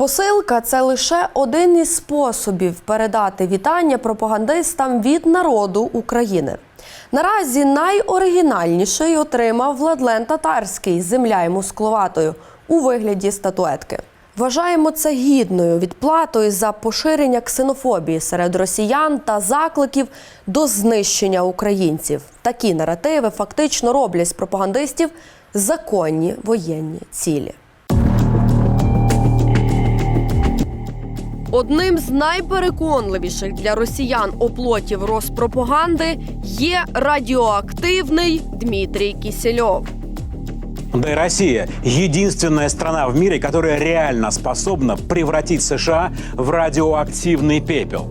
Посилка це лише один із способів передати вітання пропагандистам від народу України. Наразі найоригінальніший отримав Владлен Татарський земля йому скловатою у вигляді статуетки. Вважаємо це гідною відплатою за поширення ксенофобії серед росіян та закликів до знищення українців. Такі наративи фактично роблять з пропагандистів законні воєнні цілі. Одним з найпереконливіших для росіян оплотів Роспропаганди є радіоактивний Дмитрій Кісельов. Да и Россия – единственная страна в мире, которая реально способна превратить США в радиоактивный пепел.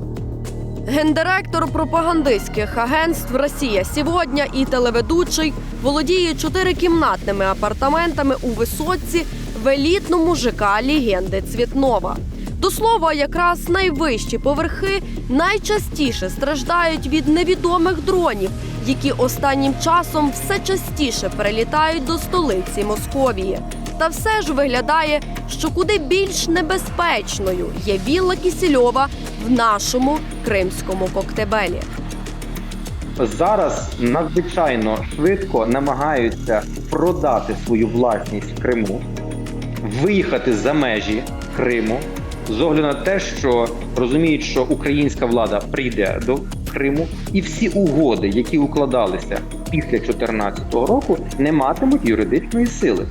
Гендиректор пропагандистських агентств Росія сьогодні і телеведучий володіє чотирикімнатними апартаментами у висотці в елітному ЖК легенди Цвітнова. До слова, якраз найвищі поверхи найчастіше страждають від невідомих дронів, які останнім часом все частіше перелітають до столиці Московії. Та все ж виглядає, що куди більш небезпечною є вілла Кісельова в нашому кримському коктебелі. зараз надзвичайно швидко намагаються продати свою власність в Криму, виїхати за межі Криму, з огляду на те, що розуміють, що українська влада прийде до Криму, і всі угоди, які укладалися після 2014 року, не матимуть юридичної сили.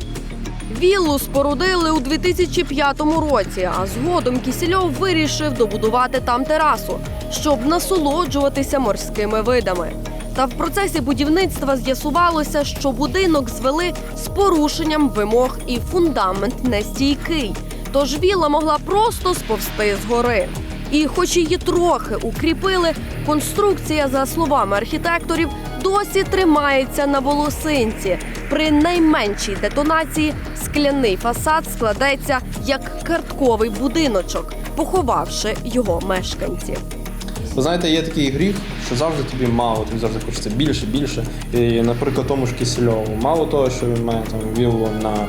Віллу спорудили у 2005 році, а згодом Кісельов вирішив добудувати там терасу, щоб насолоджуватися морськими видами. Та в процесі будівництва з'ясувалося, що будинок звели з порушенням вимог і фундамент нестійкий. Тож вілла могла просто сповзти з гори. І, хоч її трохи укріпили, конструкція, за словами архітекторів, досі тримається на волосинці. При найменшій детонації скляний фасад складеться як картковий будиночок, поховавши його мешканців. Ви знаєте, є такий гріх, що завжди тобі мало, тобі завжди хочеться більше, більше. І, наприклад, тому ж Кисельову. Мало того, що він має там віллу на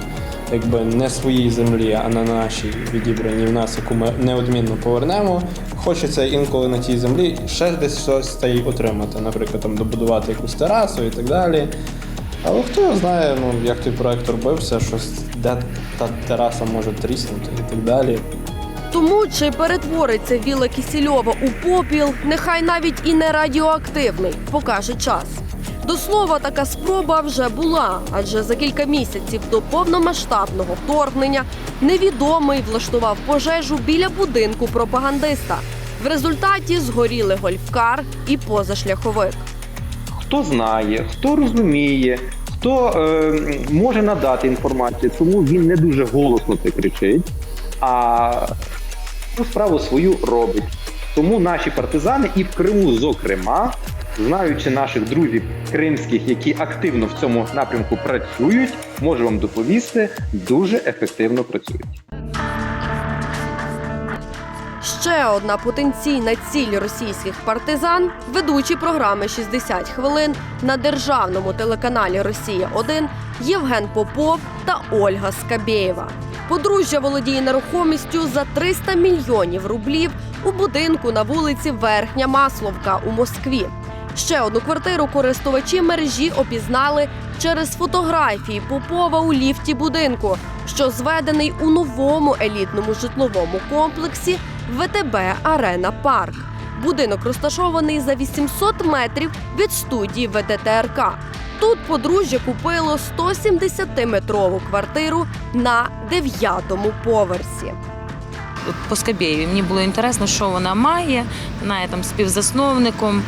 якби не своїй землі, а на нашій відібраній в нас, яку ми неодмінно повернемо. Хочеться інколи на тій землі ще десь щось та й отримати, наприклад, там добудувати якусь терасу і так далі. Але хто знає, ну як той проект робився, щось де та тераса може тріснути і так далі. Тому чи перетвориться віла Кісельова у попіл, нехай навіть і не радіоактивний, покаже час. До слова, така спроба вже була, адже за кілька місяців до повномасштабного вторгнення невідомий влаштував пожежу біля будинку пропагандиста. В результаті згоріли гольфкар і позашляховик. Хто знає, хто розуміє, хто е, може надати інформацію, тому він не дуже голосно це кричить, а справу свою робить. Тому наші партизани і в Криму, зокрема, знаючи наших друзів кримських, які активно в цьому напрямку працюють, можу вам доповісти, дуже ефективно працюють. Ще одна потенційна ціль російських партизан ведучі програми «60 хвилин на державному телеканалі Росія 1 Євген Попов та Ольга Скабєєва. Подружжя володіє нерухомістю за 300 мільйонів рублів у будинку на вулиці Верхня Масловка у Москві. Ще одну квартиру користувачі мережі опізнали через фотографії Попова у ліфті будинку, що зведений у новому елітному житловому комплексі ВТБ Арена Парк. Будинок розташований за 800 метрів від студії ВТТРК. Тут подружжя купило 170-метрову квартиру на 9-му поверсі. по Скабєєві. Мені було інтересно, що вона має. Вона є там співзасновником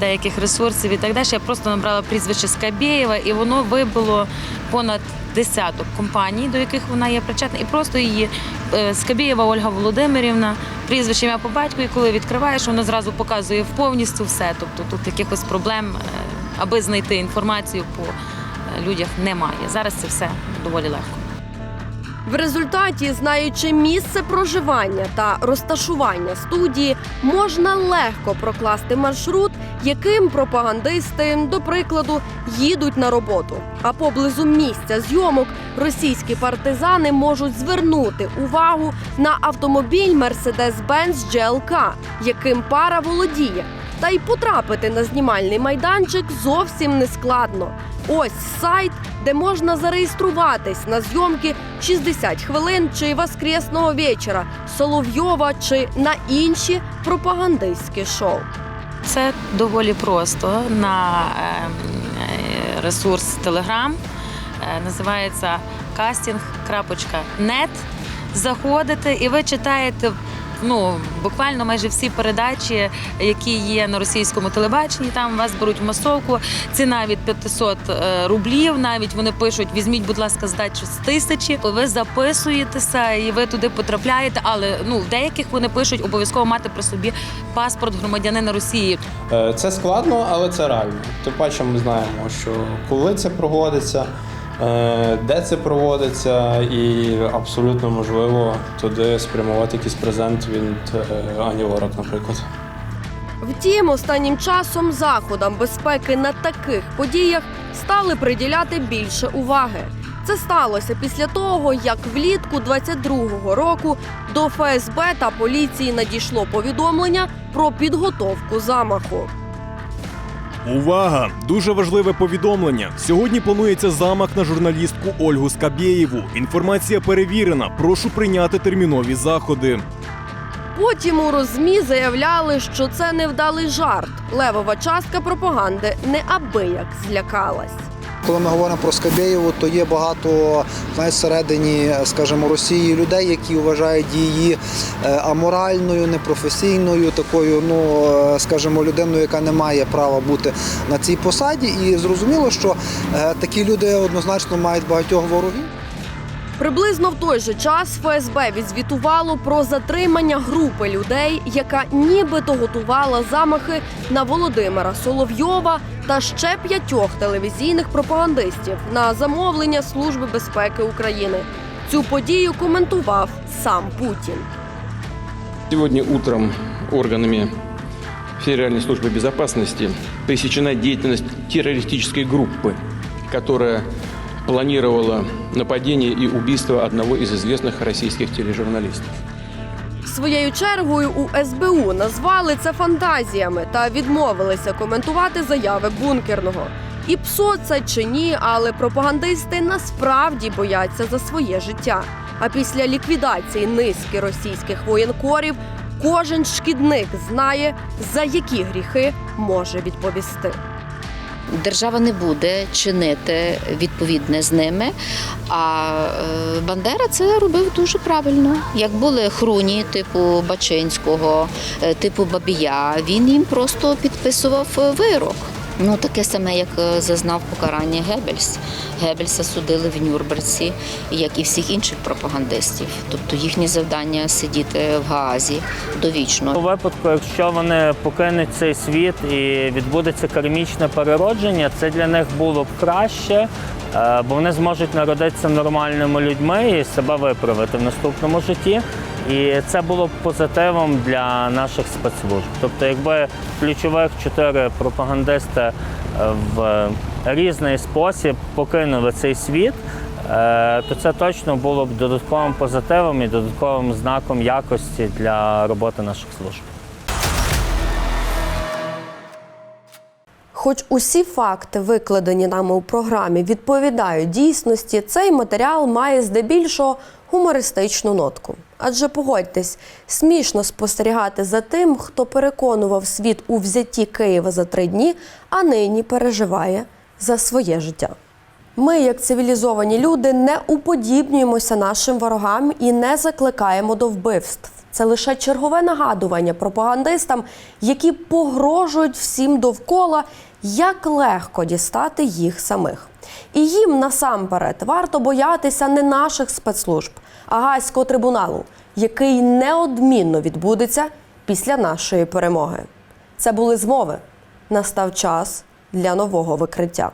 деяких ресурсів і так далі. Я просто набрала прізвище Скабєєва, і воно вибило понад десяток компаній, до яких вона є причетна, і просто її е, Скабєєва Ольга Володимирівна, прізвище ім'я по батькові, коли відкриваєш, воно зразу показує повністю все. Тобто тут якихось проблем, е, аби знайти інформацію по е, людях, немає. Зараз це все доволі легко. В результаті, знаючи місце проживання та розташування студії, можна легко прокласти маршрут, яким пропагандисти, до прикладу, їдуть на роботу. А поблизу місця зйомок російські партизани можуть звернути увагу на автомобіль Mercedes-Benz GLK, яким пара володіє. Та й потрапити на знімальний майданчик зовсім не складно. Ось сайт, де можна зареєструватись на зйомки 60 хвилин чи воскресного вечора, Соловйова чи на інші пропагандистські шоу. Це доволі просто на е, е, ресурс. Е, Називається casting.net. Заходите і ви читаєте. Ну, буквально майже всі передачі, які є на російському телебаченні, там вас беруть в масовку. Ціна від 500 е, рублів. Навіть вони пишуть: візьміть, будь ласка, здачу з тисячі. Ви записуєтеся і ви туди потрапляєте. Але ну в деяких вони пишуть обов'язково мати при собі паспорт громадянина Росії. Е, Це складно, але це реально. Тим паче ми знаємо, що коли це проводиться, де це проводиться, і абсолютно можливо туди спрямувати якийсь презент від е, Ані Лорак, наприклад. Втім, останнім часом заходам безпеки на таких подіях стали приділяти більше уваги. Це сталося після того, як влітку 22-го року до ФСБ та поліції надійшло повідомлення про підготовку замаху. Увага! Дуже важливе повідомлення. Сьогодні планується замах на журналістку Ольгу Скабєєву. Інформація перевірена. Прошу прийняти термінові заходи. Потім у розмі заявляли, що це невдалий жарт. Левова частка пропаганди неабияк злякалась. Коли ми говоримо про Скабєєву, то є багато навіть всередині, скажімо, Росії людей, які вважають її е, аморальною, непрофесійною, такою, ну е, скажімо, людиною, яка не має права бути на цій посаді. І зрозуміло, що е, такі люди однозначно мають багатьох ворогів. Приблизно в той же час ФСБ відзвітувало про затримання групи людей, яка нібито готувала замахи на Володимира Соловйова та ще п'ятьох телевізійних пропагандистів на замовлення Служби безпеки України. Цю подію коментував сам Путін. Сегодня утром органами Федеральной службы безопасности пресечена деятельность террористической группы, которая планировала нападение и убийство одного из известных российских тележурналистов. Своєю чергою у СБУ назвали це фантазіями та відмовилися коментувати заяви бункерного. І псо це чи ні, але пропагандисти насправді бояться за своє життя. А після ліквідації низки російських воєнкорів кожен шкідник знає, за які гріхи може відповісти. Держава не буде чинити відповідне з ними. А е, Бандера це робив дуже правильно. Як були хруні, типу Бачинського, е, типу Бабія, він їм просто підписував е, вирок. Ну, таке саме, як е, зазнав покарання Геббельс. Геббельса судили в Нюрнберзі, як і всіх інших пропагандистів. Тобто їхнє завдання сидіти в Гаазі довічно. У випадку, якщо вони покинуть цей світ і відбудеться кармічне переродження, це для них було б краще, е, бо вони зможуть народитися нормальними людьми і себе виправити в наступному житті. І це було б позитивом для наших спецслужб. Тобто, якби ключових чотири пропагандисти е, в різний спосіб покинули цей світ, е, то це точно було б додатковим позитивом і додатковим знаком якості для роботи наших служб. Хоч усі факти, викладені нами у програмі, відповідають дійсності, цей матеріал має здебільшого гумористичну нотку. Адже погодьтесь, смішно спостерігати за тим, хто переконував світ у взятті Києва за три дні, а нині переживає за своє життя. Ми, як цивілізовані люди, не уподібнюємося нашим ворогам і не закликаємо до вбивств. Це лише чергове нагадування пропагандистам, які погрожують всім довкола, як легко дістати їх самих. І їм насамперед варто боятися не наших спецслужб, а Гаазького трибуналу, який неодмінно відбудеться після нашої перемоги. Це були змови. Настав час для нового викриття.